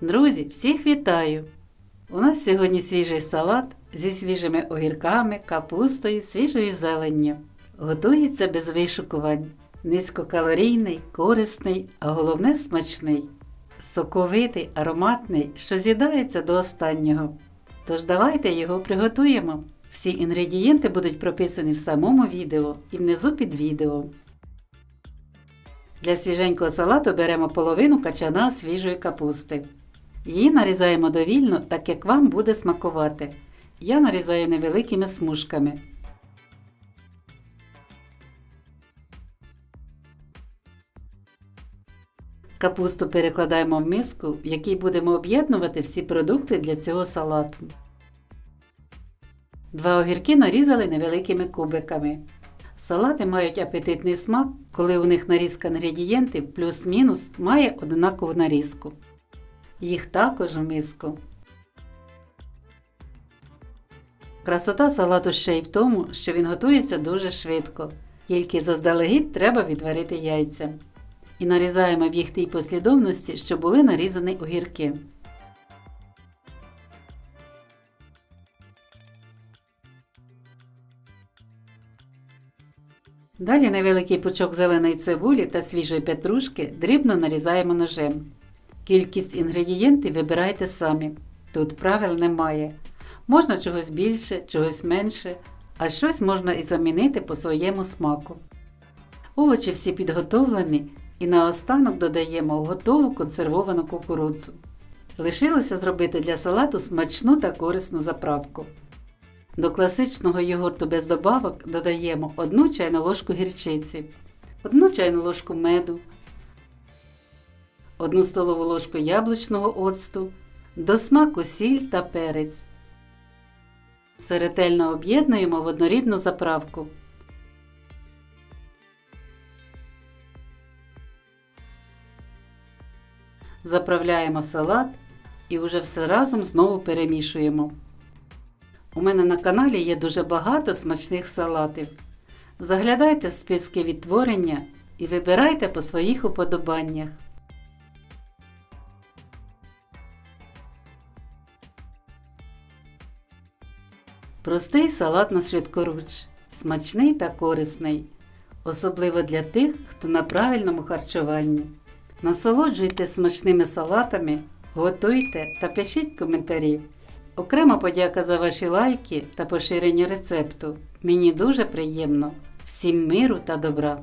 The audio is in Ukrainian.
Друзі, всіх вітаю! У нас сьогодні свіжий салат зі свіжими огірками, капустою, свіжою зеленню. Готується без вишукувань. Низькокалорійний, корисний, а головне смачний. Соковитий, ароматний, що з'їдається до останнього. Тож давайте його приготуємо. Всі інгредієнти будуть прописані в самому відео і внизу під відео. Для свіженького салату беремо половину качана свіжої капусти. Її нарізаємо довільно, так як вам буде смакувати. Я нарізаю невеликими смужками. Капусту перекладаємо в миску, в якій будемо об'єднувати всі продукти для цього салату. Два огірки нарізали невеликими кубиками. Салати мають апетитний смак, коли у них нарізка інгредієнтів плюс-мінус має однакову нарізку. Їх також в миску. Красота салату ще й в тому, що він готується дуже швидко. Тільки заздалегідь треба відварити яйця. І нарізаємо в їх тій послідовності, що були нарізані огірки. Далі невеликий пучок зеленої цибулі та свіжої петрушки дрібно нарізаємо ножем. Кількість інгредієнтів вибирайте самі. Тут правил немає. Можна чогось більше, чогось менше, а щось можна і замінити по своєму смаку. Овочі всі підготовлені і наостанок додаємо готову консервовану кукурудзу. Лишилося зробити для салату смачну та корисну заправку. До класичного йогурту без добавок додаємо 1 чайну ложку гірчиці, 1 чайну ложку меду, 1 столову ложку яблучного оцту, до смаку сіль та перець. Все ретельно об'єднуємо в однорідну заправку. Заправляємо салат і вже все разом знову перемішуємо. У мене на каналі є дуже багато смачних салатів. Заглядайте в списки відтворення і вибирайте по своїх уподобаннях. Простий салат на швидкоруч, смачний та корисний, особливо для тих, хто на правильному харчуванні. Насолоджуйтесь смачними салатами, готуйте та пишіть коментарі. Окрема подяка за ваші лайки та поширення рецепту. Мені дуже приємно. Всім миру та добра!